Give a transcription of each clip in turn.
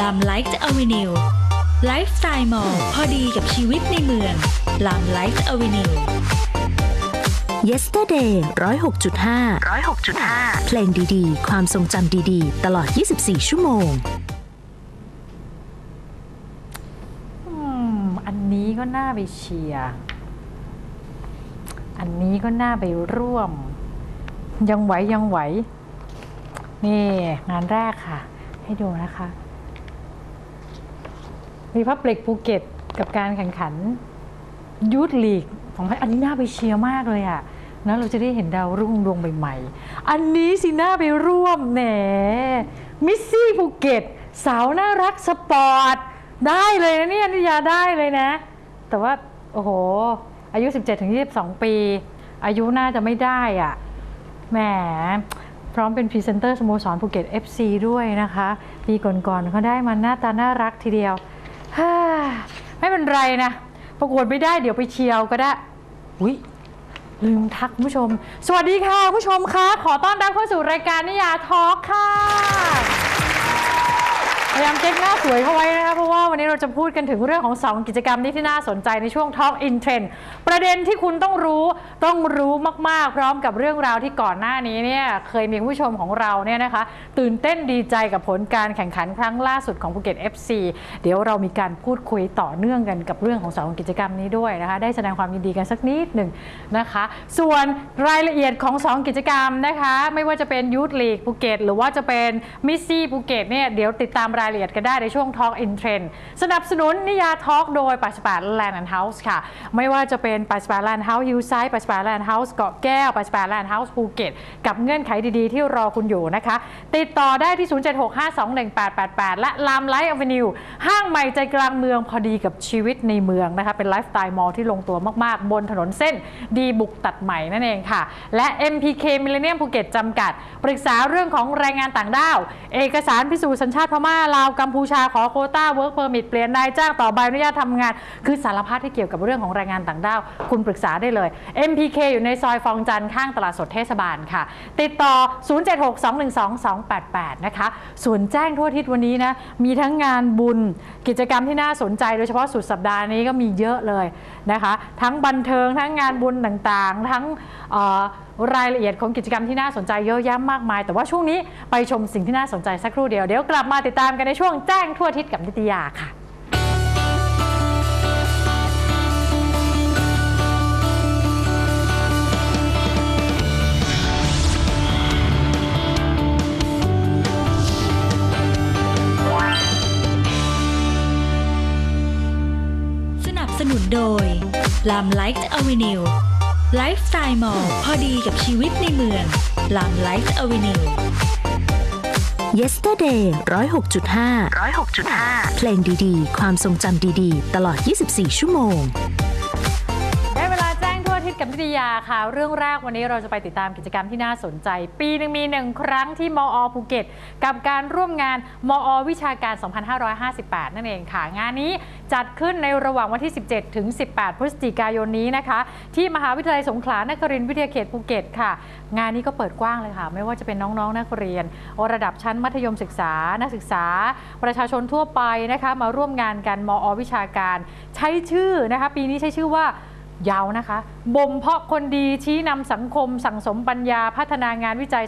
ลามไลฟ์อเวนิวไลฟ์สไตล์มอลพอดีกับชีวิตในเมืองลามไลฟ์อเวนิว Yesterday 106.5 106.5 เพลงดีๆ ความทรงจำดีๆ ตลอด 24 ชั่วโมงอันนี้ก็น่าไปเชียร์ อันนี้ก็น่าไปร่วม ยังไหวยังไหว นี่งานแรกค่ะ ให้ดูนะคะ มีพับเล็กภูเก็ตกับการแข่งขันยูทลีกของอันนี้น่าไปเชียร์มากเลยอะนะเราจะได้เห็นดาวรุ่งดวงใหม่ๆ อันนี้สิน่าไปร่วมแหนมิสซี่ภูเก็ตสาวน่ารักสปอร์ต ได้เลยนะเนี่ยนิยาได้เลยนะ แต่ว่า โอ้โห อายุ 17-22 ปี อายุน่าจะไม่ได้อะแหมพร้อมเป็นพรีเซนเตอร์สโมสรภูเก็ต FC ด้วยนะคะ ปีก่อนๆเขาได้มาหน้าตาน่ารักทีเดียว ไม่เป็นไรนะ ประกวดไม่ได้เดี๋ยวไปเชียวก็ได้ อุ้ยลืมทักคุณผู้ชม สวัสดีค่ะคุณผู้ชมคะ ขอต้อนรับเข้าสู่รายการนิยาทอล์กค่ะ พยายามเก๊กหน้าสวยเข้าไว้นะคะเพราะว่าวันนี้เราจะพูดกันถึงเรื่องของ 2 กิจกรรมนี้ที่น่าสนใจในช่วง Talk in Trend ประเด็นที่คุณต้องรู้ต้องรู้มากๆ พร้อมกับเรื่องราวที่ก่อนหน้านี้เนี่ยเคยมีผู้ชมของเราเนี่ยนะคะ ตื่นเต้นดีใจกับผลการแข่งขันครั้งล่าสุดของภูเก็ต FC เดี๋ยวเรามีการพูดคุยต่อเนื่องกันกับเรื่องของสองกิจกรรมนี้ด้วยนะคะ ได้แสดงความยินดีกันสักนิดหนึ่งนะคะ ส่วนรายละเอียดของ 2 กิจกรรมนะคะ ไม่ว่าจะเป็นยูทลีกภูเก็ตหรือว่าจะเป็นมิสซี่ภูเก็ตเนี่ยเดี๋ยวติดตามรายละเอียดกันได้ในช่วง Talk in Trend สนับสนุนนิยาทอล์กโดยปัสปาแลนด์เฮาส์ค่ะ ไม่ว่าจะเป็นปัสปาแลนด์เฮาส์ฮิวไซด์ปัสปาแลนด์เฮาส์เกาะแก้วปัสปาแลนด์เฮาส์ภูเก็ตกับเงื่อนไขดีๆ ที่รอคุณอยู่นะคะ ติดต่อได้ที่ 0765218888และลามไลท์อเวนิวห้างใหม่ใจกลางเมืองพอดีกับชีวิตในเมืองนะคะเป็นไลฟ์สไตล์มอลล์ที่ลงตัวมากๆ บนถนนเส้นดีบุกตัดใหม่นั่นเองค่ะ และ MPK Millennium ภูเก็ตจำกัด ปรึกษาเรื่องของแรงงานต่างด้าว เอกสารพิสูจน์สัญชาติพม่าลาวกัมพูชาขอโคต้าเวิร์กเพอร์มิทเปลี่ยนนายจ้างต่อใบอนุญาตทำงาน คือสารพัดที่เกี่ยวกับเรื่องของแรงงานต่างด้าว คุณปรึกษาได้เลย MPK อยู่ในซอยฟองจันทร์ข้างตลาดสดเทศบาลค่ะ ติดต่อ 076212288 นะคะส่วนแจ้งทั่วทิศวันนี้นะมีทั้งงานบุญกิจกรรมที่น่าสนใจ โดยเฉพาะสุดสัปดาห์นี้ก็มีเยอะเลยนะคะ ทั้งบันเทิงทั้งงานบุญต่างๆ ทั้งเอ่อ รายละเอียดของกิจกรรมที่น่าสนใจเยอะแยะมากมาย แต่ว่าช่วงนี้ไปชมสิ่งที่น่าสนใจสักครู่เดียว เดี๋ยวกลับมาติดตามกันในช่วงแจ้งทั่วทิศกับนิตยาค่ะสนับสนุนโดยลามไลฟ์อเวนิว ไลฟ์สไตล์มอลพอดีกับชีวิตในเมืองลามไลฟ์อเวนิว Yesterday 106.5 106.5 เพลงดีๆ ความทรงจำดีๆ ตลอด 24 ชั่วโมง ทั่วอาทิศกับนิตยาค่ะ เรื่องแรกวันนี้เราจะไปติดตามกิจกรรมที่น่าสนใจ ปีหนึ่งมีหนึ่งครั้งที่มอภูเก็ต กับการร่วมงานมอวิชาการ 2558 นั่นเองค่ะ งานนี้จัดขึ้นในระหว่างวันที่ 17 ถึง 18 พฤศจิกายนนี้นะคะ ที่มหาวิทยาลัยสงขลานครินทร์วิทยาเขตภูเก็ตค่ะ งานนี้ก็เปิดกว้างเลยค่ะ ไม่ว่าจะเป็นน้องๆนักเรียน ระดับชั้นมัธยมศึกษา นักศึกษา ประชาชนทั่วไปนะคะ มาร่วมงานกันมอวิชาการ ใช้ชื่อนะคะ ปีนี้ใช้ชื่อว่า ยาวนะคะ บ่มเพาะคนดีชี้นำสังคม สั่งสมปัญญาพัฒนางานวิจัย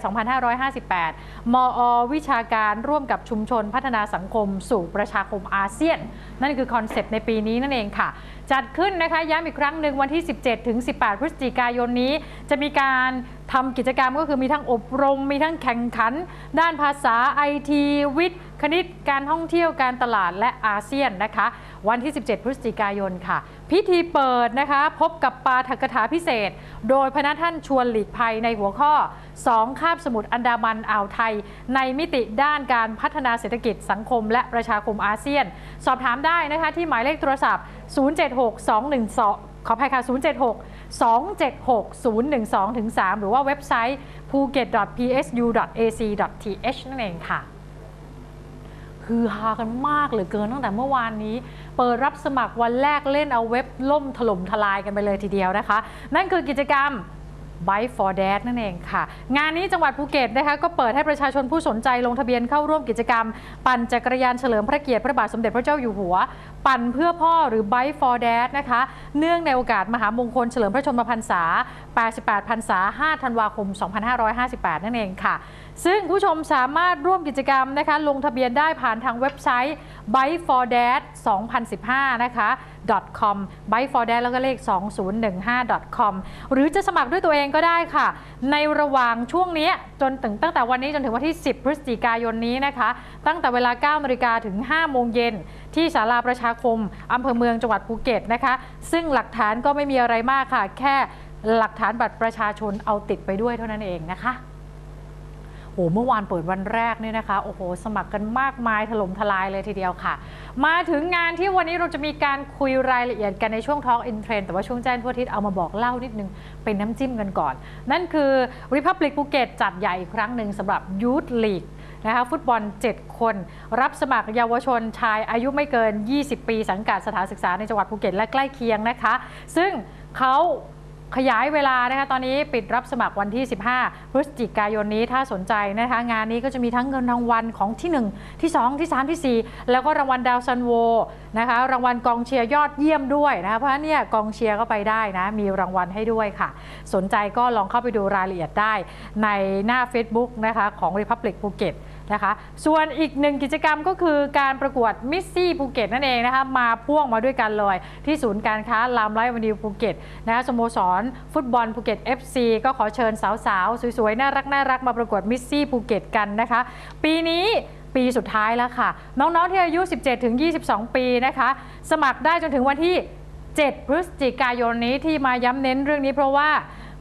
2558 มอ วิชาการร่วมกับชุมชนพัฒนาสังคม สู่ประชาคมอาเซียน นั่นคือคอนเซปต์ในปีนี้นั่นเองค่ะ จัดขึ้นนะคะย้ำอีกครั้งหนึ่งวันที่ 17 ถึง 18 พฤศจิกายนนี้ จะมีการทำกิจกรรมก็คือมีทั้งอบรม มีทั้งแข่งขัน ด้านภาษาไอทีวิทย์ คณิตการท่องเที่ยวการตลาดและอาเซียนนะคะ วันที่ 17 พฤศจิกายนค่ะ พิธีเปิดนะคะ พบกับปาฐกถาพิเศษ โดยพระท่านชวนหลีกภัยในหัวข้อ 2 คาบสมุทรอันดามันอ่าวไทย ในมิติด้านการพัฒนาเศรษฐกิจสังคม และประชาคมอาเซียน สอบถามได้นะคะที่หมายเลขโทรศัพท์ 076 212ขออภัยค่ะ 076276012-3 หรือว่าเว็บไซต์ phuket.psu.ac.th นั่นเองค่ะ คือฮากันมากเหลือเกินตั้งแต่เมื่อวานนี้ เปิดรับสมัครวันแรกเล่นเอาเว็บล่มถล่มทลายกันไปเลยทีเดียวนะคะ นั่นคือกิจกรรม Bike for Dad นั่นเองค่ะ งานนี้จังหวัดภูเก็ตนะคะก็เปิดให้ประชาชนผู้สนใจลงทะเบียนเข้าร่วมกิจกรรม ปั่นจักรยานเฉลิมพระเกียรติพระบาทสมเด็จพระเจ้าอยู่หัว ปั่นเพื่อพ่อหรือ Bike for Dad นะคะ เนื่องในโอกาสมหามงคลเฉลิมพระชนมพรรษา 88 พรรษา 5 ธันวาคม 2558 นั่นเองค่ะ ซึ่งผู้ชมสามารถร่วมกิจกรรมนะคะลงทะเบียนได้ผ่านทางเว็บไซต์ bike for dad 2015 นะคะ .com bike for dad แล้วก็เลข 2015 .com หรือจะสมัครด้วยตัวเองก็ได้ค่ะ ในระหว่างช่วงนี้จนถึงตั้งแต่วันนี้จนถึงวันที่ 10 พฤศจิกายนนี้นะคะ ตั้งแต่เวลา 9นาฬิกาถึง 5 โมงเย็น ที่ศาลาประชาคมอำเภอเมืองจังหวัดภูเก็ตนะคะ ซึ่งหลักฐานก็ไม่มีอะไรมากค่ะ แค่หลักฐานบัตรประชาชนเอาติดไปด้วยเท่านั้นเองนะคะ โอ้เมื่อวานเปิดวันแรกเนี่ยนะคะ โอ้โห สมัครกันมากมายถล่มทลายเลยทีเดียวค่ะ มาถึงงานที่วันนี้เราจะมีการคุยรายละเอียดกันในช่วง Talk in Trend แต่ว่าช่วงแจ้งทั่วทิศเอามาบอกเล่านิดนึง เป็นน้ำจิ้มกันก่อน นั่นคือ Republic ภูเก็ตจัดใหญ่อีกครั้งหนึ่งสำหรับ Youth League นะคะฟุตบอล 7 คน รับสมัครเยาวชนชายอายุไม่เกิน 20 ปี สังกัดสถานศึกษาในจังหวัดภูเก็ตและใกล้เคียงนะคะ ซึ่งเขา ขยายเวลานะคะตอนนี้ปิดรับสมัครวันที่ 15 พฤศจิกายนนี้ถ้าสนใจนะคะงานนี้ก็จะมีทั้งเงินรางวัลของที่ 1 ที่ 2 ที่ 3 ที่ 4 แล้วก็รางวัลดาวซันโวนะคะรางวัลกองเชียร์ยอดเยี่ยมด้วยนะคะเพราะเนี่ยกองเชียร์ก็ไปได้นะมีรางวัลให้ด้วยค่ะ สนใจก็ลองเข้าไปดูรายละเอียดได้ในหน้า Facebook นะคะของ Republic ภูเก็ต นะคะ ส่วนอีกหนึ่งกิจกรรมก็คือการประกวดมิสซี่ภูเก็ตนั่นเองนะคะมาพ่วงมาด้วยกันเลย ที่ศูนย์การค้าลามไลฟ์วันดิวภูเก็ตนะคะสโมสร ฟุตบอลภูเก็ต FC ก็ขอเชิญสาวๆ สวยๆ น่ารักน่ารักมาประกวดมิสซี่ภูเก็ตกันนะคะ ปีนี้ปีสุดท้ายแล้วค่ะ น้องๆที่อายุ 17 ถึง 22 ปีนะคะ สมัครได้จนถึงวันที่ 7 พฤศจิกายนนี้ที่มาย้ำเน้นเรื่องนี้เพราะว่า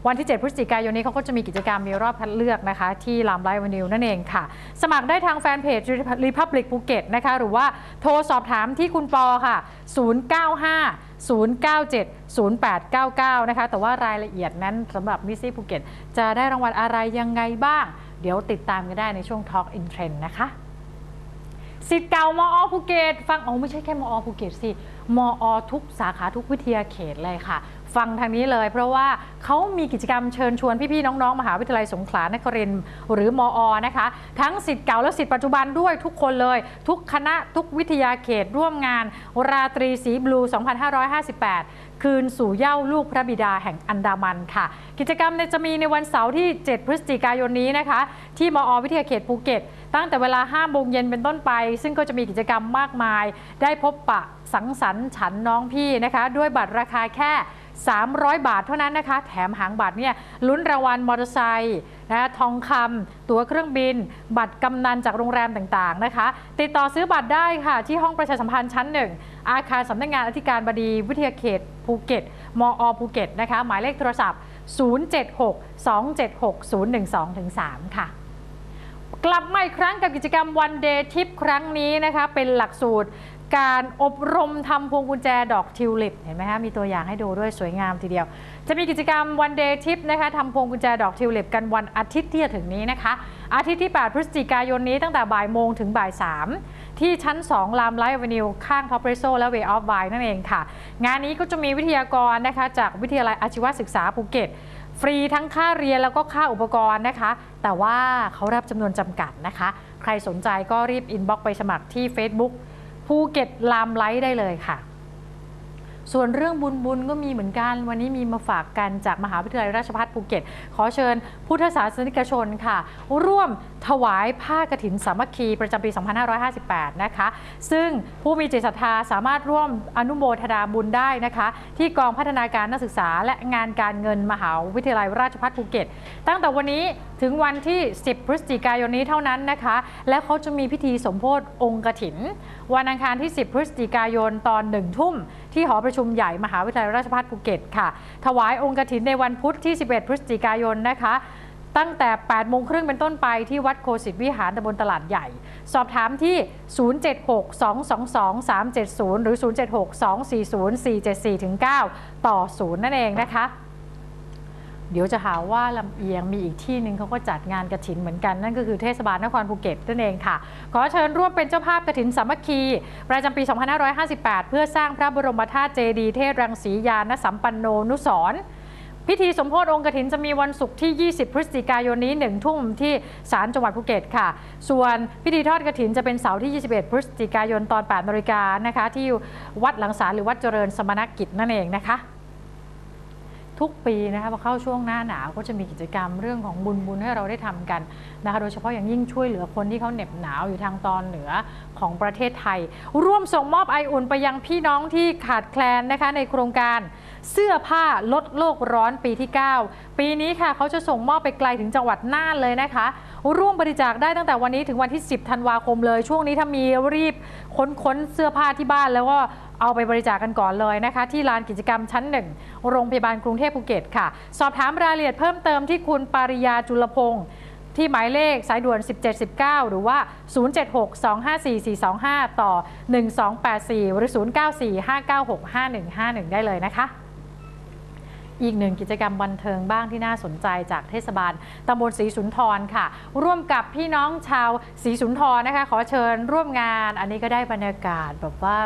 วันที่ 7 พฤศจิกายนนี้เขาก็จะมีกิจกรรมมีรอบคัดเลือกนะคะ ที่ลามไลฟ์วันนิวนั่นเองค่ะ สมัครได้ทางแฟนเพจ Republic ภูเก็ตนะคะ หรือว่าโทรสอบถามที่คุณปอค่ะ 095 097 0899 นะคะ แต่ว่ารายละเอียดนั้นสำหรับมิสซี่ภูเก็ตจะได้รางวัลอะไรยังไงบ้าง เดี๋ยวติดตามกันได้ในช่วง Talk in Trend นะคะสิทธิ์เก่ามอภูเก็ตฟังโอ๋อไม่ใช่แค่มอภูเก็ตสิมอทุกสาขาทุกวิทยาเขตเลยค่ะ ฟังทางนี้เลย เพราะว่าเขามีกิจกรรมเชิญชวนพี่ๆน้องๆ มหาวิทยาลัยสงขลานครินทร์หรือมอนะคะ ทั้งสิทธิ์เก่าและสิทธิ์ปัจจุบันด้วยทุกคนเลย ทุกคณะทุกวิทยาเขตร่วมงาน ราตรีสีบลู 2558 คืนสู่เย้าลูกพระบิดาแห่งอันดามันค่ะ กิจกรรมจะมีในวันเสาร์ที่ 7 พฤศจิกายนนี้นะคะ ที่มอวิทยาเขตภูเก็ต ตั้งแต่เวลา5โมงเย็นเป็นต้นไป ซึ่งก็จะมีกิจกรรมมากมาย ได้พบปะสังสรรค์ฉันน้องพี่นะคะ ด้วยบัตรราคาแค่ 300 บาทเท่านั้นนะคะ แถมหางบัตรเนี่ยลุ้นรางวัลมอเตอร์ไซค์นะทองคำตั๋วเครื่องบิน บัตรกำนันจากโรงแรมต่างๆนะคะ ติดต่อซื้อบัตรได้ค่ะ ที่ห้องประชาสัมพันธ์ชั้นหนึ่งอาคารสำนักงานอธิการบดีวิทยาเขตภูเก็ตมอภูเก็ตนะคะ หมายเลขโทรศัพท์ 076 276 012 3 ค่ะกลับมาอีกครั้งกับกิจกรรมวันเดย์ทิปครั้งนี้นะคะ เป็นหลักสูตร การอบรมทำพวงกุญแจดอกทิวลิปเห็นไหมคะมีตัวอย่างให้ดูด้วยสวยงามทีเดียว จะมีกิจกรรมวันเดย์ทิปนะคะทำพวงกุญแจดอกทิวลิปกันวันอาทิตย์ที่จะถึงนี้นะคะ อาทิตย์ที่ 8 พฤศจิกายนนี้ตั้งแต่บ่ายโมงถึงบ่าย3ที่ชั้น 2 ลามไลฟ์ v วนิวข้างท็อปเรโซและเวออฟไวนั่นเองค่ะ งานนี้ก็จะมีวิทยากรนะคะจากวิทยาลัยอาชีวศึกษาภูเก็ตฟรีทั้งค่าเรียนแล้วก็ค่าอุปกรณ์นะคะ แต่ว่าเขารับจำนวนจำกัดนะคะ ใครสนใจก็รีบอินบ็อกไปสมัครที่ Facebook ภูเก็ตลามไลท์ได้เลยค่ะ ส่วนเรื่องบุญบุญก็มีเหมือนกัน วันนี้มีมาฝากกันจากมหาวิทยาลัยราชภัฏภูเก็ต ขอเชิญพุทธศาสนิกชนค่ะ ร่วมถวายผ้ากฐินสามัคคีประจำปี 2558 นะคะ ซึ่งผู้มีจิตศรัทธาสามารถร่วมอนุโมทนาบุญได้นะคะ ที่กองพัฒนาการนักศึกษาและงานการเงินมหาวิทยาลัยราชภัฏภูเก็ต ตั้งแต่วันนี้ ถึงวันที่ 10 พฤศจิกายนนี้เท่านั้นนะคะ และเขาจะมีพิธีสมโพธิองค์กฐิน วันอังคารที่ 10 พฤศจิกายนตอนหนึ่งทุ่ม ที่หอประชุมใหญ่มหาวิทยาลัยราชภัฏภูเก็ตค่ะ ถวายองค์กฐินในวันพุธที่ 11 พฤศจิกายนนะคะตั้งแต่ 8 โมงครึ่งเป็นต้นไปที่วัดโคสิตวิหารตำบลตลาดใหญ่ สอบถามที่ 076-222-370 หรือ 076-240-474-9 ต่อ 0 นั่นเองนะคะ เดี๋ยวจะหาว่าลำเอียงมีอีกที่หนึ่งเขาก็จัดงานกระถินเหมือนกัน นั่นก็คือเทศบาลนครภูเก็ตนั่นเองค่ะ ขอเชิญร่วมเป็นเจ้าภาพกระถินสามัคคี ประจำปี 2558 เพื่อสร้างพระบรมธาตุเจดีย์เทศรังสียานสัมปันโนนุสรพิธีสมโพธิองค์กฐินจะมีวันศุกร์ที่ 20 พฤศจิกายนนี้ 1 ทุ่มที่ศาลจังหวัดภูเก็ตค่ะ ส่วนพิธีทอดกฐินจะเป็นเสาร์ที่ 21 พฤศจิกายนตอน8นาฬิกานะคะ ที่วัดหลังสารหรือวัดเจริญสมณกิจนั่นเองนะคะ ทุกปีนะคะพอเข้าช่วงหน้าหนาวก็จะมีกิจกรรมเรื่องของบุญบุญให้เราได้ทำกันนะคะโดยเฉพาะอย่างยิ่งช่วยเหลือคนที่เขาเหน็บหนาวอยู่ทางตอนเหนือของประเทศไทย ร่วมส่งมอบไออุ่นไปยังพี่น้องที่ขาดแคลนนะคะในโครงการเสื้อผ้าลดโลกร้อนปีที่ 9 ปีนี้ค่ะเขาจะส่งมอบไปไกลถึงจังหวัดน่านเลยนะคะ ร่วมบริจาคได้ตั้งแต่วันนี้ถึงวันที่ 10 ธันวาคมเลย ช่วงนี้ถ้ามีรีบค้นค้นเสื้อผ้าที่บ้านแล้วก็ เอาไปบริจาคกันก่อนเลยนะคะ ที่ลานกิจกรรมชั้นหนึ่งโรงพยาบาลกรุงเทพภูเก็ตค่ะ สอบถามรายละเอียดเพิ่มเติมที่คุณปาริยาจุลพงศ์ที่หมายเลขสายด่วน 1719 หรือว่า 076-254-425 ต่อ 1284 หรือ 0945965151 ได้เลยนะคะ อีกหนึ่งกิจกรรมบันเทิงบ้างที่น่าสนใจจากเทศบาลตำบลศรีสุนทรค่ะ ร่วมกับพี่น้องชาวศรีสุนทรนะคะ ขอเชิญร่วมงาน อันนี้ก็ได้บรรยากาศแบบว่า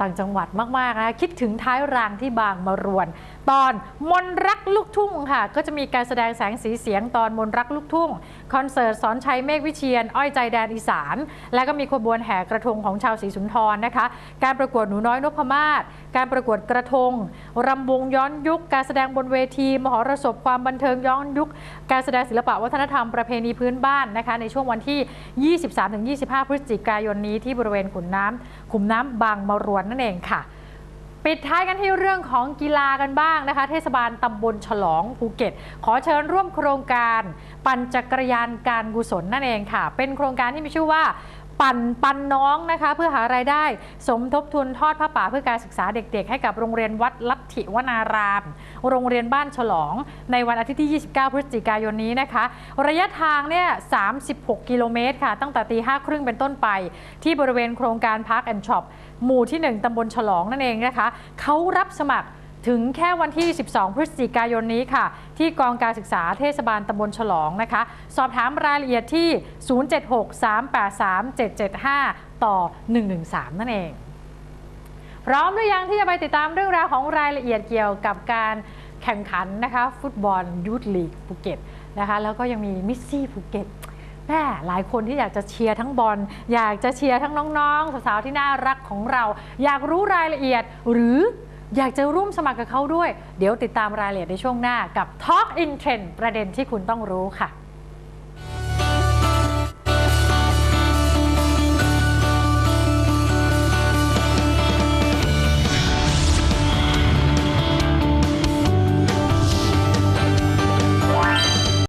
ต่างจังหวัดมากๆนะคะคิดถึงท้ายรางที่บางมารวน ตอนมนรักลูกทุ่งค่ะ ก็จะมีการแสดงแสงสีเสียงตอนมนรักลูกทุ่ง คอนเสิร์ตสอนชัยเมฆวิเชียน อ้อยใจแดนอีสาน และก็มีขบวนแห่กระทงของชาวศรีสุนทรนะคะ การประกวดหนูน้อยนพมาศการประกวดกระทงรำวงย้อนยุค การแสดงบนเวที มหรสพความบันเทิงย้อนยุค การแสดงศิลปะวัฒนธรรมประเพณีพื้นบ้านนะคะ ในช่วงวันที่ 23-25 พฤศจิกายนนี้ที่บริเวณขุนน้ำขุมน้ำบางมารวนนั่นเองค่ะ ปิดท้ายกันที่เรื่องของกีฬากันบ้างนะคะ เทศบาลตำบลฉลองภูเก็ต ขอเชิญร่วมโครงการปั่นจักรยานการกุศลนั่นเองค่ะ เป็นโครงการที่มีชื่อว่าปั่นปันน้องนะคะ เพื่อหารายได้ สมทบทุนทอดผ้าป่าเพื่อการศึกษาเด็กๆ ให้กับโรงเรียนวัดลัทธิวนาราม โรงเรียนบ้านฉลอง ในวันอาทิตย์ที่ 29 พฤศจิกายนนี้นะคะ ระยะทางเนี่ย 36 กิโลเมตรค่ะ ตั้งแต่ตีห้าครึ่งเป็นต้นไป ที่บริเวณโครงการ Park and Shop หมู่ที่ 1ตำบลฉลองนั่นเองนะคะเขารับสมัครถึงแค่วันที่ 12 พฤศจิกายนนี้ค่ะ ที่กองการศึกษาเทศบาลตำบลฉลองนะคะ สอบถามรายละเอียดที่ 076-383-775 ต่อ 113 นั่นเอง พร้อมหรือยังที่จะไปติดตามเรื่องราวของรายละเอียดเกี่ยวกับการแข่งขันนะคะ ฟุตบอลยูทลีกภูเก็ตนะคะ แล้วก็ยังมีมิสซี่ภูเก็ต แม่หลายคนที่อยากจะเชียร์ทั้งบอลอยากจะเชียร์ทั้งน้องๆสาวๆที่น่ารักของเรา อยากรู้รายละเอียดหรืออยากจะร่วมสมัครกับเขาด้วย เดี๋ยวติดตามรายละเอียดในช่วงหน้ากับ Talk in Trend ประเด็นที่คุณต้องรู้ค่ะ